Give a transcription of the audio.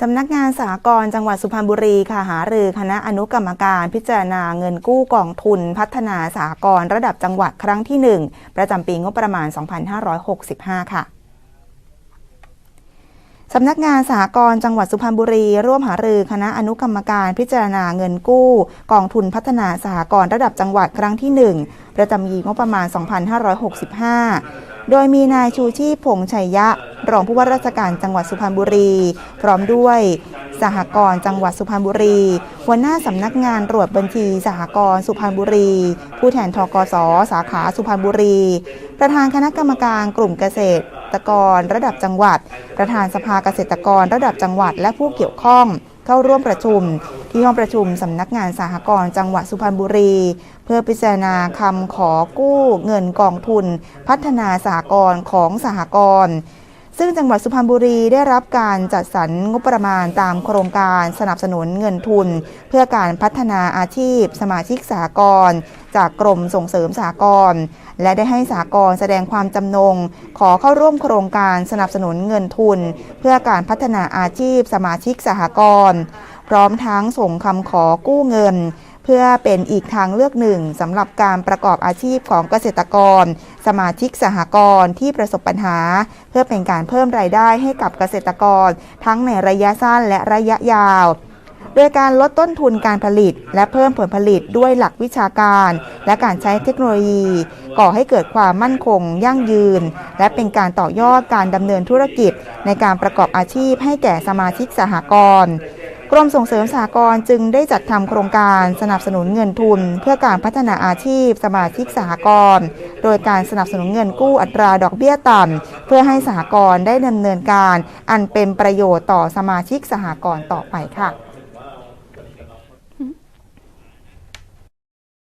สำนักงานสากลจังหวัดสุพรรณบุรีค่ะหารือคณะอนุกรรมการพิจารณาเงินกู้กองทุน พัฒนาสากลระดับจังหวัดครั้งที่ 1 ประจำปีงบประมาณ 2565 ค่ะสำนักงานสหกรณ์จังหวัดสุพรรณบุรี ร่วมหารือคณะอนุกรรมการพิจารณาเงินกู้ กองทุนพัฒนาสหกรณ์ระดับจังหวัดครั้งที่ 1 ประจำปีงบประมาณ 2565 โดยมีนายชูชีพผงชัยยะ รองผู้ว่าราชการจังหวัดสุพรรณบุรี พร้อมด้วยสหกรณ์จังหวัดสุพรรณบุรี หัวหน้าสำนักงานตรวจบัญชีสหกรณ์สุพรรณบุรี ผู้แทนทกสสาขาสุพรรณบุรี ประธานคณะกรรมการกลุ่มเกษตรกรระดับจังหวัด ประธานสภาเกษตรกรระดับจังหวัด และผู้เกี่ยวข้องเข้าร่วมประชุม ที่ห้องประชุมสำนักงานสหกรณ์จังหวัดสุพรรณบุรี เพื่อพิจารณาคำขอกู้เงินกองทุน พัฒนาสหกรณ์ของสหกรณ์ ซึ่งจังหวัดสุพรรณบุรีได้รับการจัดสรรงบประมาณตามโครงการสนับสนุนเงินทุน เพื่อการพัฒนาอาชีพ สมาชิกสหกรณ์จากกรมส่งเสริมสหกรณ์และได้ให้สหกรณ์แสดงความจำนง ขอเข้าร่วมโครงการสนับสนุนเงินทุน เพื่อการพัฒนาอาชีพ สมาชิกสหกรณ์พร้อมทั้งส่งคำขอกู้เงิน เพื่อเป็นอีกทางเลือกหนึ่งสำหรับการประกอบอาชีพของเกษตรกร สมาชิกสหกรณ์ที่ประสบปัญหา เพื่อเป็นการเพิ่มรายได้ให้กับเกษตรกร ทั้งในระยะสั้นและระยะยาว โดยการลดต้นทุนการผลิต และเพิ่มผลผลิตด้วยหลักวิชาการ และการใช้เทคโนโลยี ก่อให้เกิดความมั่นคง ยั่งยืน และเป็นการต่อยอดการดำเนินธุรกิจ ในการประกอบอาชีพให้แก่สมาชิกสหกรณ์ รมส่งเสริมสหกรณ์จึงได้จัดทำโครงการสนับสนุนเงินทุน เพื่อการพัฒนาอาชีพสมาชิกสหกรณ์โดยการสนับสนุนเงินกู้อัตราดอกเบี้ยต่ำเพื่อให้สหกรณ์ได้ดำเนินการ อันเป็นประโยชน์ต่อสมาชิกสหกรณ์ต่อไปค่ะ